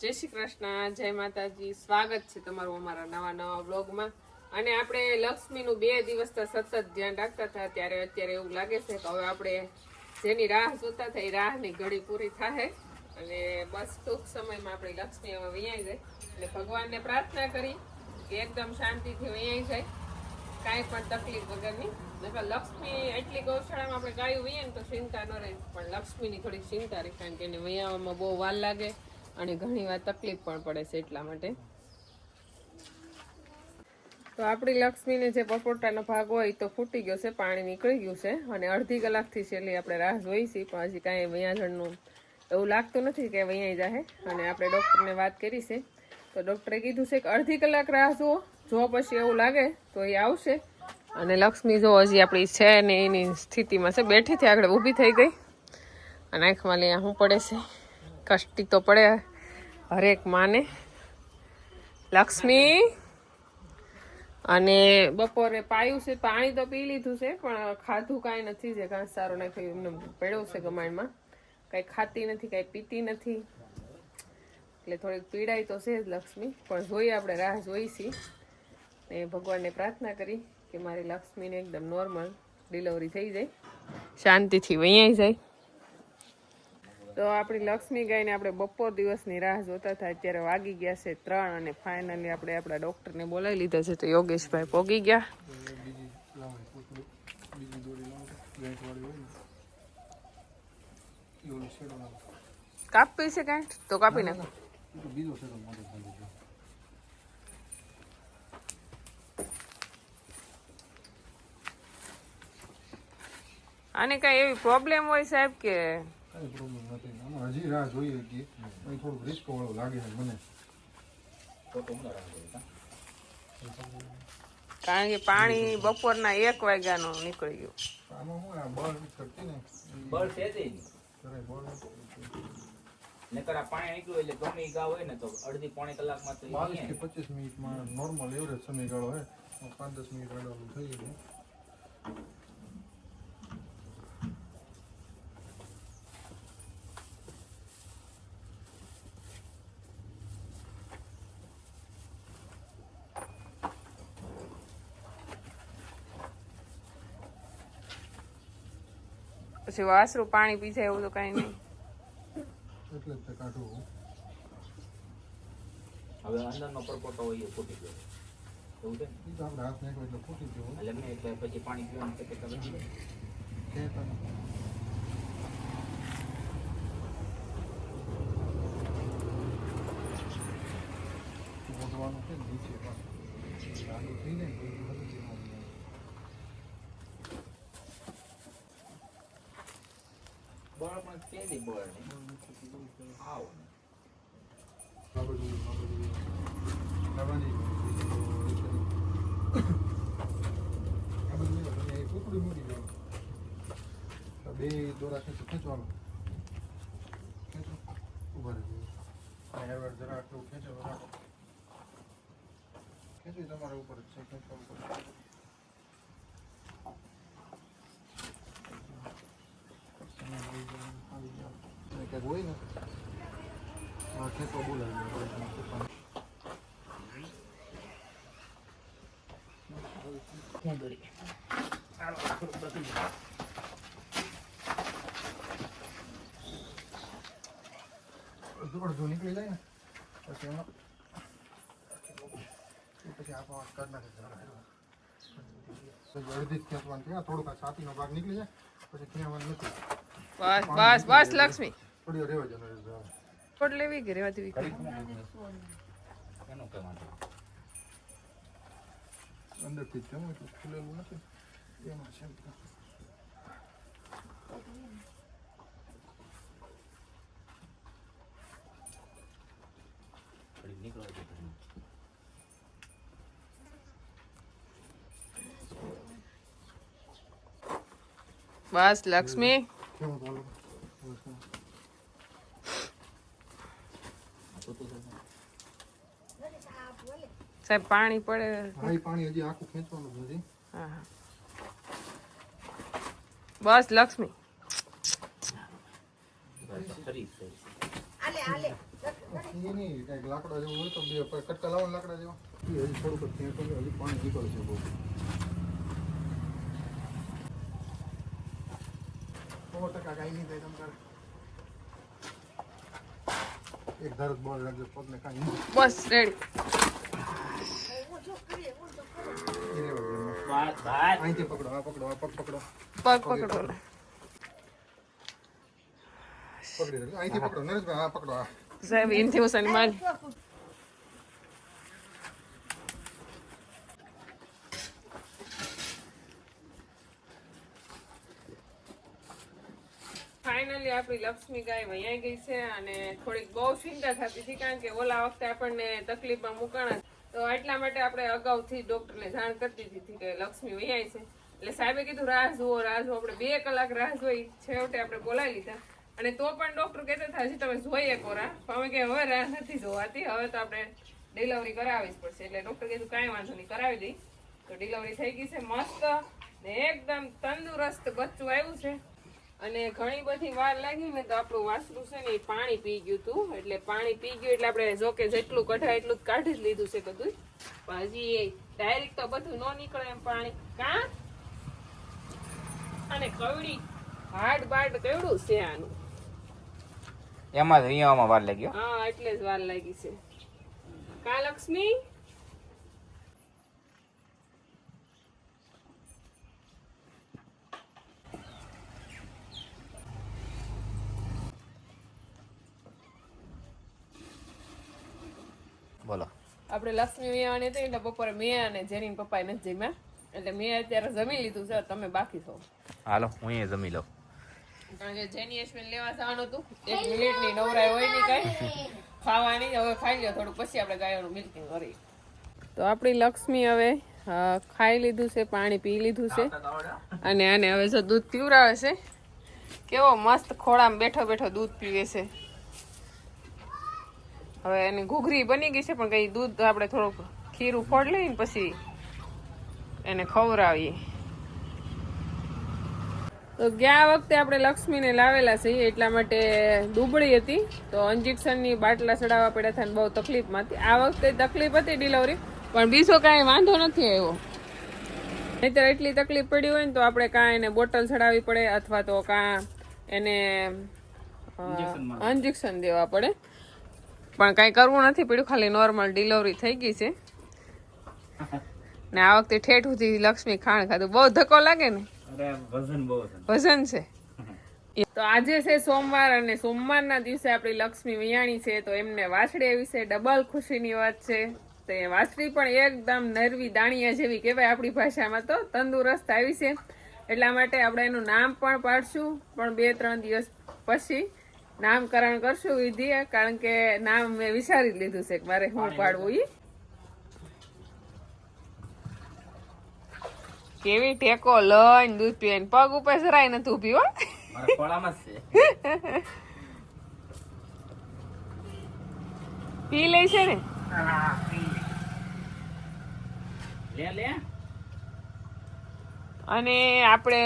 જય શ્રી કૃષ્ણ, જય માતાજી. સ્વાગત છે તમારું અમારા નવા નવા બ્લોગમાં અને આપણે લક્ષ્મીનું બે દિવસ તો સતત ધ્યાન રાખતા હતા, ત્યારે અત્યારે એવું લાગે છે કે હવે આપણે જેની રાહ જોતા હતા, એ રાહની ઘડી પૂરી થાય અને બસ ટૂંક સમયમાં આપણી લક્ષ્મી હવે વૈયાઈ જાય એટલે ભગવાનને પ્રાર્થના કરી કે એકદમ શાંતિથી વૈયાઈ જાય. કાંઈ પણ તકલીફ વગરની. નકર લક્ષ્મી એટલી ગૌશાળામાં આપણે ગાયું વૈયે ને તો ચિંતા ન રહે. પણ લક્ષ્મીની થોડી ચિંતા રહે, કારણ કે એને વૈયાવામાં બહુ વાર લાગે. અને ઘણી વાર તકલીફ પણ પડે છે એટલા માટે. તો આપણી લક્ષ્મીને જે પપોટાનો ભાગ હોય તો ફૂટી ગયો છે, પાણી નીકળી ગયું છે અને અડધી કલાકથી છેલ્લી આપણે રાહ જોઈ છીએ પણ હજી કાંઈ વૈયાજણનું એવું લાગતું નથી કે વૈયા જાહે. અને આપણે ડૉક્ટરને વાત કરી છે. તો ડૉક્ટરે કીધું છે કે અડધી કલાક રાહ જુઓ, જો પછી એવું લાગે તો એ આવશે. અને લક્ષ્મી જો હજી આપણી છે ને એની સ્થિતિમાં છે, બેઠી થી આગળ ઊભી થઈ ગઈ. અને આંખમાં લઈ શું પડે છે. કષ્ટી તો પડે હરેક માને. લક્ષ્મી. અને બપોરે પાયું છે, પાણી તો પી લીધું છે, પણ ખાધું કાંઈ નથી જે ઘાસ સારો નાખ્યો એમને પડ્યો છે ગમાણમાં કાંઈ ખાતી નથી, કાંઈ પીતી નથી. એટલે થોડીક પીડાઈ તો છે જ લક્ષ્મી, પણ જોઈએ આપણે રાહ જોઈશી ને ભગવાનને પ્રાર્થના કરી કે મારી લક્ષ્મીને એકદમ નોર્મલ ડિલિવરી થઈ જાય. શાંતિથી વૈયાઈ જાય. તો આપણી લક્ષ્મી ગાયને આપણે બપોર દિવસની રાહ જોતા હતા, અત્યારે વાગી ગયા છે ત્રણ અને ફાઇનલી આપણે આપણા ડૉક્ટરને બોલાવી લીધા છે, તો યોગેશભાઈ પોગી ગયા. કાપી છે કાંઈ? તો કાપી નાખો. આને કાંઈ એવી પ્રોબ્લેમ હોય સાહેબ કે કાંઈ પ્રોબ્લેમ નથી. આમાં હજી રાહ જોઈએ કે અહીં થોડુંક રિસ્ક વાળું લાગે છે મને. કારણ કે પાણી બપોરના એક વાગ્યાનો નીકળી ગયું. આમાં હું આ બળ કરતી ને. બળ છે જ. નકર આ પાણી નીકળ્યું એટલે ગમે ગા હોય ને તો અડધી પોણી કલાકમાં તો બાવીસ કે પચીસ મિનિટમાં નોર્મલ એવરેજ સમયગાળો હોય પાંચ દસ મિનિટ વાળું થઈ જાય. પછી વાસરું પાણી પી જાય એવું તો કઈ નહીં. એટલે તે કાઢું હવે અંદરનો પરપોટો હોય એ ફૂટી ગયો. એવું છે ને? આપણે હાથ નાખ્યો એટલે ફૂટી ગયો. એટલે મેં એટલે પછી પાણી પીવાનું કે કે. છે ને નીચે પણ. થઈ જાય ને તો એ હલી જવાનું. બળ પણ છે જ ઈ બળ નહીં. આવ ને. આ બાજુ, આ બાજુ. આ બાજુ. આ બાજુ લેવા, તમે એ કૂકડી મૂકી જાઓ. આ બે દોરા ખેંચો ખેંચવાનું. ખેંચો. ઊભા રહેજો. જરા આટલું ખેંચો ખેંચો તમારા ઉપર છે. ખેંચવા ઉપર તમે આવી જાઓ, આવી જાઓ. અને કંઈક હોય ને ખેંચવા બોલાવી. અડધું નીકળી જાય ને, પછી એમાં પછી આપણો કરી નાખે અડધી જ ખેંચવાનું થોડુંક છાતીનો ભાગ નીકળી જાય, પછી ખેંચવાનું નથી. બસ બસ બસ, લક્ષ્મી. થોડી વાર રહેવા જવાનું રહેશે. ફોટ લેવી કે રેવા દેવી ઘડીક મૂકો. એનું કંઈ વાંધો નહીં. અંદરથી જ જમું એટલું ખુલેલું નથી એમાં છે બધું. ઘડીક નીકળવા દે ઘડીક. બસ લક્ષ્મી કેવું ચાલે? બસ એમ. આ તો તો છે. સાહેબ પાણી પડે. હા પાણી હજી આખું ખેંચવાનું નથી. હા હા. બસ લક્ષ્મી. લાકડા જેવું હોય તો બે કટકા લાવો લાકડા જેવા. હજી થોડુંક હજી પાણી નીકળશે બહુ. સો ટકા કાંઈ નહીં થાય તમ તારે. એક ધારક બોલ લાગજો પગને કાંઈ બસ રેડી. પકડો આ પકડો આ પગ પકડો. પગ પકડો. પકડી. રાખજો અહીંથી પકડો નરેશભાઈ આ પકડો આ સાહેબ એનથી ઓછાની માલ ફાઇનલી આપણી લક્ષ્મી ગાય વૈયા ગઈ છે અને થોડીક બહુ ચિંતા થતી હતી કારણ કે ઓલા વખતે આપણને તકલીફમાં મુકાણા તો એટલા માટે આપણે અગાઉથી ડૉક્ટરને જાણ કરતી હતી કે લક્ષ્મી વૈયાઈ છે. એટલે સાહેબે કીધું, રાહ જુઓ રાહ જુઓ. આપણે બે કલાક રાહ જોઈ છેવટે આપણે બોલાવી લીધા. અને તો પણ ડોક્ટર કહેતા હતા, હજી તમે જોઈએ કોરા અમે કે, હવે રાહ નથી જોવાતી, હવે તો આપણે ડિલિવરી કરાવવી જ પડશે. એટલે ડૉક્ટર કીધું, કાંઈ વાંધો નહીં, કરાવી દઈ. તો ડિલિવરી થઈ ગઈ છે, મસ્ત ને એકદમ તંદુરસ્ત બચ્ચું આવ્યું છે. અને ઘણી બધી વાર લાગી ને તો આપણું વાસરું છે ને એ પાણી પી ગયું હતું. એટલે પાણી પી ગયું એટલે આપણે જોકે જેટલું કઢાય એટલું જ કાઢી જ લીધું છે બધું. પણ હજી ડાયરેક્ટ તો બધું ન નીકળે એમ પાણી. કા? અને કવડી હાડ બાડ કેવડું છે આનું? એમાં જ અહીંયામાં વાર લાગ્યો. હા એટલે જ વાર લાગી છે. કા લક્ષ્મી? બોલો. આપણે લક્ષ્મી વિયાવાની હતી એટલે બપોરે મેં અને જેની પપ્પા નથી જમ્યા. એટલે મેં અત્યારે જમી લીધું છે તમે બાકી છો. હાલો હું એ જમી લઉં. કારણ કે જેની અશ્વિન લેવા જવાનું હતું એક મિનિટની નવરાય હોય નહીં કાંઈ. ખાવાની હવે ખાઈ લો થોડું પછી આપણે ગાયોનું મિલ્કિંગ કરી તો આપણી લક્ષ્મી હવે ખાઈ લીધું છે પાણી પી લીધું છે. અને આને હવે જો દૂધ પીવરાવે છે. કેવો મસ્ત ખોળામાં બેઠો બેઠો દૂધ પીવે છે. હવે એની ઘૂઘરી બની ગઈ છે પણ કઈ દૂધ આપણે થોડુંક ખીરું ફોડ લઈને પછી એને ખવડાવીએ. તો ગયા વખતે આપણે લક્ષ્મીને લાવેલા છે એટલા માટે દુબળી હતી. તો ઇન્જેક્શનની બાટલા ચડાવવા પડ્યા હતા બહુ તકલીફમાં હતી આ વખતે તકલીફ હતી ડિલિવરી પણ બીજો કાંઈ વાંધો નથી આવ્યો. નહીતર એટલી તકલીફ પડી હોય ને તો આપણે કાં એને બોટલ ચડાવવી પડે અથવા તો કાં એને ઇન્જેક્શન દેવા પડે. પણ કાંઈ કરવું નથી પડ્યું. ખાલી નોર્મલ ડિલિવરી થઈ ગઈ છે. ને આ વખતે ઠેઠ સુધી લક્ષ્મી ખાણ ખાધું. બહુ ધક્કો લાગે ને? વજન બહુ છે. વજન છે? તો આજે છે સોમવાર અને સોમવારના દિવસે આપણી લક્ષ્મી વિયાણી છે. તો એમને વાછડી આવી છે. ડબલ ખુશીની વાત છે. તો એ વાછડી પણ એકદમ નરવી દાણિયા જેવી કહેવાય આપણી ભાષામાં તો. તંદુરસ્ત આવી છે. એટલા માટે આપણે એનું નામ પણ પાડશું. પણ બે ત્રણ દિવસ પછી નામકરણ કરશું વિધિ કારણ કે નામ મેં વિચારી લીધું છે કે મારે શું પાડવું ઈ. કેવી ટેકો લઈને દૂધ પીવે ને પગ ઉપર જરાય નથી ઊભી હો. પી લે છે ને. લે લે. અને આપણે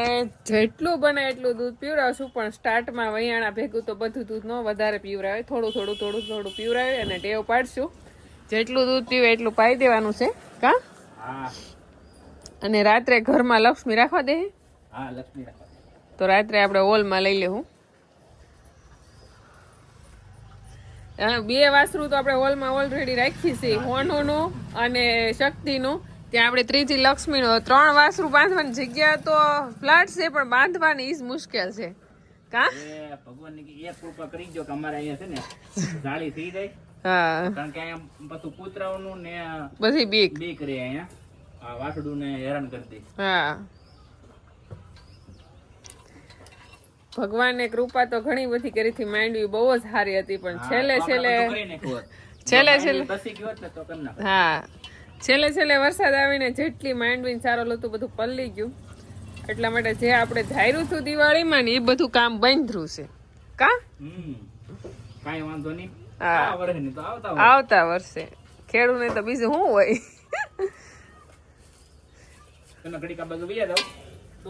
જેટલું બને એટલું દૂધ પીવડાવશું પણ સ્ટાર્ટમાં વૈયાણા ભેગું તો બધું દૂધ ન વધારે પીવડાવે થોડું થોડું થોડું થોડું પીવરાવે અને ટેવ પાડશું. જેટલું દૂધ પીવે એટલું પાઈ દેવાનું છે કા? હા. અને રાત્રે ઘરમાં લક્ષ્મી રાખવા દે? તો રાત્રે આપણે હોલમાં લઈ લેવું. બે વાસરું તો આપણે હોલમાં ઓલરેડી રાખી છે. હોનુનું અને શક્તિનું. ત્યાં આપણે ત્રીજી લક્ષ્મીનું ત્રણ વાસરું બાંધવાની જગ્યા તો ફ્લેટ છે પણ બાંધવાની ઈ જ મુશ્કેલ છે. કા? ભગવાનની એક કૃપા કરી દો કે અમારે અહીંયા છે ને જાળી થઈ જાય. હા. કારણ કે અહીંયા બધું કૂતરાઓનું ને બધી બીક. બીક રહે અહીંયા. આ વાસડું ને હેરાન કરી દે. હા. ભગવાનને કૃપા તો ઘણી બધી કરી હતી માંડવી બહુ જ સારી હતી પણ છેલ્લે છેલ્લે છેલ્લે છેલ્લે હા. છેલ્લે છેલ્લે વરસાદ આવીને જેટલી માંડવીને સારો લતું બધું પલ્લી ગયું. એટલા માટે જે આપણે ધાર્યું હતું દિવાળીમાં ને એ બધું કામ બંધ રહ્યું છે. કા? કાંઈ વાંધો નહીં. આવતા વર્ષે ખેડૂને તો બીજું શું હોય? તો ઘડીક આ બાજુ પેલા જાઓ તો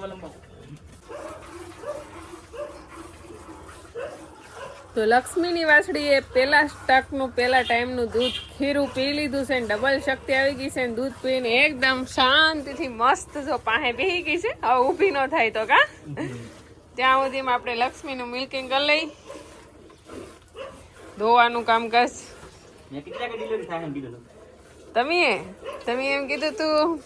તો લક્ષ્મીની વાછડીએ પેલા સ્ટકનું પેલા ટાઈમનું દૂધ ખીરું પી લીધું છે ને ડબલ શક્તિ આવી ગઈ છે ને દૂધ પીને એકદમ શાંતિથી મસ્ત જો પાસે બેહી ગઈ છે. હવે ઊભી ન થાય તો કા? ત્યાં સુધીમાં આપણે લક્ષ્મીનું મિલ્કિંગ કરી લઈ. ધોવાનું કામકાજ કરશ તમે તમે એમ કીધું તું?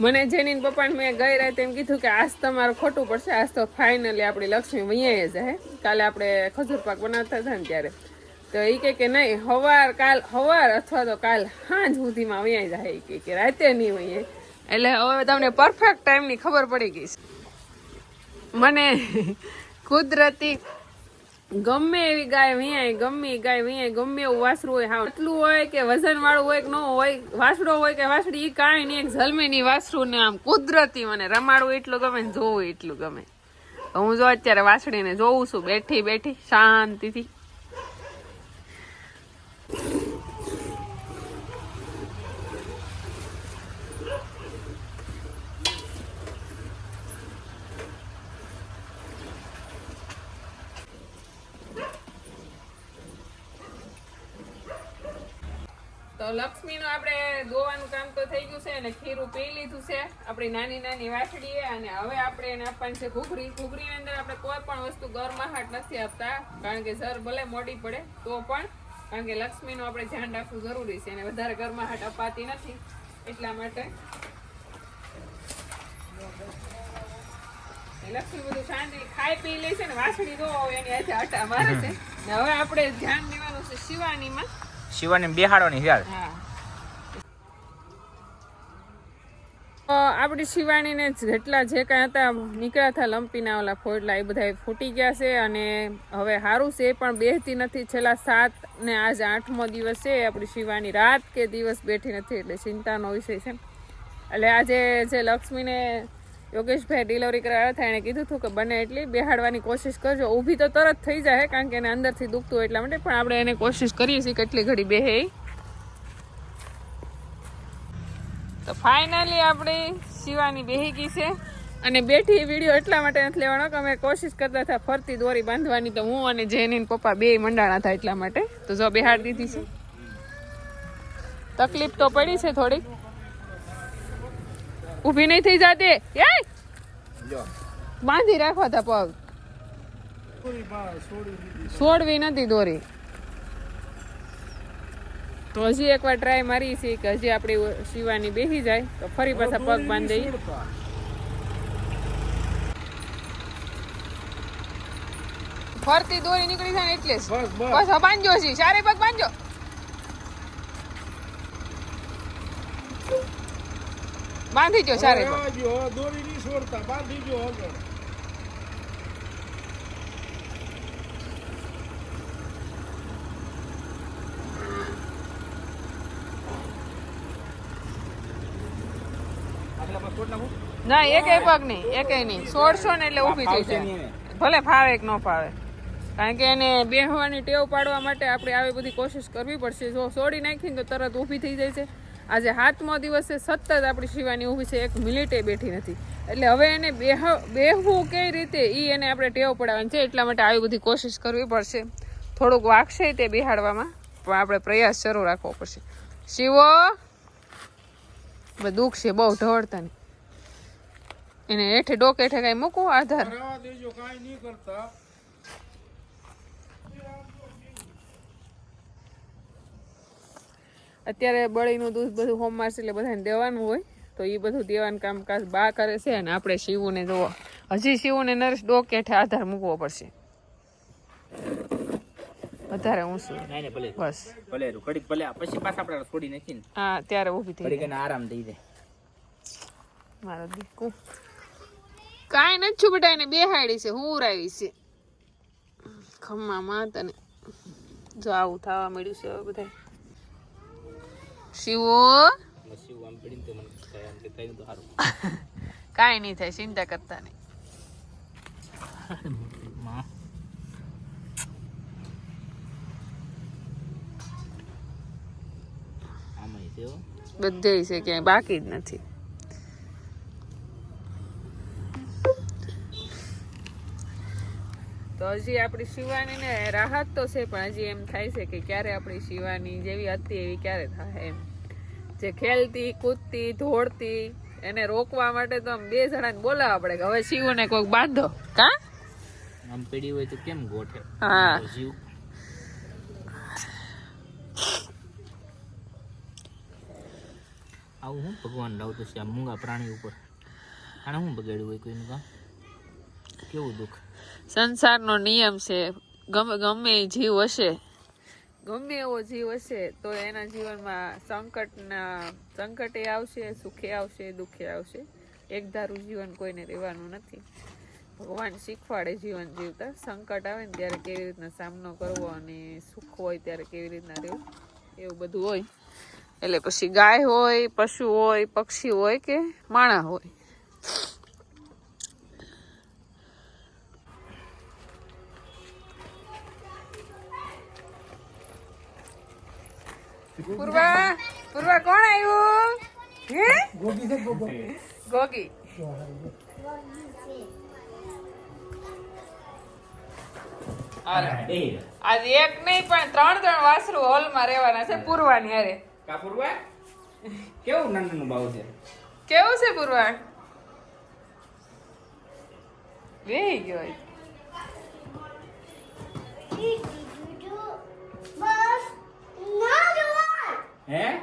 મને જેની ને પપ્પાને મેં ગઈ રાતે એમ કીધું કે આજ તમારું ખોટું પડશે આજ તો ફાઇનલી આપણી લક્ષ્મી વૈયા જાય કાલે આપણે ખજૂર પાક બનાવતા હતા ને ત્યારે. તો એ કહે કે નહીં, હવાર કાલ, હવાર અથવા તો કાલ સાંજ સુધીમાં વૈયા જાય કે કે, રાતે નહીં વૈયા. એટલે હવે તમને પરફેક્ટ ટાઈમની ખબર પડી ગઈ મને કુદરતી ગમે એવી ગાય વિયાય, ગમે ગાય વિયાય, ગમે એવું વાસરું હોય હા એટલું હોય કે વજન વાળું હોય કે ન હોય વાસડો હોય કે વાસડી એ કાંઈ નહીં, એક જલમેની વાસરું ને આમ કુદરતી મને રમાડવું એટલું ગમે ને જોવું એટલું ગમે. હું જો અત્યારે વાસડીને જોઉં છું, બેઠી બેઠી, શાંતિથી. લક્ષ્મીનું આપણે દોવાનું કામ તો થઈ ગયું છે અને ખીરું પી લીધું છે. આપણી નાની નાની વાછડીએ અને હવે આપણે એને આપવાની છે ઘૂઘરી. ઘૂઘરીની અંદર આપણે કોઈ પણ વસ્તુ ગરમાહટ નથી આપતા, કારણ કે ઝર ભલે મોડી પડે તો પણ, કારણ કે લક્ષ્મીનું આપણે ધ્યાન રાખવું જરૂરી છે અને વધારે ગરમાહટ અપાતી નથી. એટલા માટે લક્ષ્મી બધું શાંતિ ખાઈ પી લે છે ને વાછડી દો એની હાથે આટા મારે છે. ને હવે આપણે ધ્યાન દેવાનું છે શિવાનીમાં શિવાને બેહાડવાની યાર આપણી શિવાણીને જેટલા જે કાંઈ હતા, નીકળ્યા હતા લંપીના ઓલા ફોડલા, એ બધા ફૂટી ગયા છે અને હવે સારું છે એ પણ બેસતી નથી. છેલ્લા સાત ને આજ આઠમો દિવસ છે આપણી શિવાની રાત કે દિવસ બેઠી નથી, એટલે ચિંતાનો વિષય છે. એટલે આજે જે લક્ષ્મીને યોગેશભાઈ ડિલિવરી કરાવ્યા હતા, એણે કીધું હતું કે બને એટલી, બેહાડવાની કોશિશ કરજો. ઊભી તો તરત થઈ જાય કારણ કે એને અંદરથી દુખતું એટલા માટે, પણ આપણે એને કોશિશ કરીએ છીએ કેટલી ઘડી બેહે. તો ફાઇનલી આપણી શિવાની બેહી ગઈ છે. અને બેઠી વીડિયો એટલા માટે નથી લેવાનો કે અમે કોશિશ કરતા હતા ફરતી દોરી બાંધવાની તો હું અને જેની પપ્પા બે મંડાણા હતા એટલા માટે. તો જો બેહાડ દીધી છે. તકલીફ તો પડી છે થોડીક. ઊભી નહીં થઈ જાતી. એ! બાંધી રાખો તા પગ છોડવી નથી દોરી. તો હજી એકવાર ટ્રાય મારી છે કે હજી આપણી સીવાની બેસી જાય તો ફરી પાછા પગ બાંધી ફરતી દોરી નીકળી જાય ને એટલે. બસ બાંધજો છે ચારે પગ બાંધજો બાંધી જો દ્યો, દોરી નહીં છોડતા બાંધી જો આગળ ના એક પગ નહીં એક નહીં. સોળસો ને એટલે ઊભી થઈ જાય. ભલે ફાવે કે ન ફાવે. કારણ કે એને બેહવાની ટેવ પાડવા માટે આપણે આવી બધી કોશિશ કરવી પડશે. જો છોડી નાખીને તો તરત ઊભી થઈ જાય છે. આજે સાતમો દિવસે સતત આપણી શિવાની ઊભી છે, એક મિનિટે બેઠી નથી. એટલે હવે એને બેહ, બેહવું કઈ રીતે એ એને આપણે ટેવ પડાવવાની છે, એટલા માટે આવી બધી કોશિશ કરવી પડશે. થોડુંક વાગશે તે બેહાડવામાં, પણ આપણે પ્રયાસ શરૂ રાખવો પડશે. શિવો! દુઃખ છે, બહુ ઢળતા એને હેઠે ડોકે હેઠે કઈ મૂકવું, આધાર? કરતા. અત્યારે બળીનું દૂધ બધું હોમ માર્સ એટલે બધાને દેવાનું હોય તો એ બધું દેવાનું કામકાજ બા કરે છે અને આપણે શિવુને જોવો હજી શિવુને નરેશ ડોકે હેઠે આધાર મૂકવો પડશે. વધારે ઊંચું બસ. ભલે ઘડીક ભલે પછી પાછા આપણે છોડી નાખી ને. હા ત્યારે ઊભી થઈ ઘડીક આરામ દઈ દે. મારો દીકુ કાંઈ નથી છું બેટા એને બેહાડી છે હું ઉરાવી છે. ખમ્મા માં તને જો આવું થવા મળ્યું છે હવે બધા શિવો? કઈ નહીં થાય ચિંતા કરતા નહીં. બધે છે ક્યાંય બાકી જ નથી. તો હજી આપણી શિવાનીને રાહત તો છે પણ હજી એમ થાય છે કે ક્યારે આપણી શિવાની જેવી હતી એવી ક્યારે થાય એમ. જે ખેલતી કૂદતી ધોળતી એને રોકવા માટે તો આમ બે જણાને બોલાવવા પડે કે હવે શિવને કોઈક બાંધો. કા? આમ પીડી હોય તો કેમ ગોઠે? હા. શિવ જીવ. આવું હું ભગવાન લાવતો છે આ મૂંગા પ્રાણી ઉપર? આને હું બગાડ્યું હોય કોઈનું કામ? કેવું દુઃખ? સંસારનો નિયમ છે. ગમે ગમે જીવ હશે. ગમે એવો જીવ હશે તો એના જીવનમાં સંકટના, સંકટે આવશે, સુખે આવશે, દુઃખે આવશે. એક ધારું જીવન કોઈને રહેવાનું નથી. ભગવાન શીખવાડે જીવન જીવતા. સંકટ આવે ને ત્યારે કેવી રીતના સામનો કરવો અને સુખ હોય ત્યારે કેવી રીતના રહેવું, એવું બધું હોય. એટલે પછી ગાય હોય, પશુ હોય, પક્ષી હોય કે માણા હોય. પૂર્વા પૂર્વા કોણ આવ્યું? હે? ગોગી છે ગોગો. ગોગી. આજ એક નહીં પણ ત્રણ ત્રણ વાસરું હોલમાં રહેવાના છે પૂર્વાની હારે. કાપુરવા કેવું નાનું બાવ છે? કેવું છે પૂર્વા? વેહી ગયો એ. હે?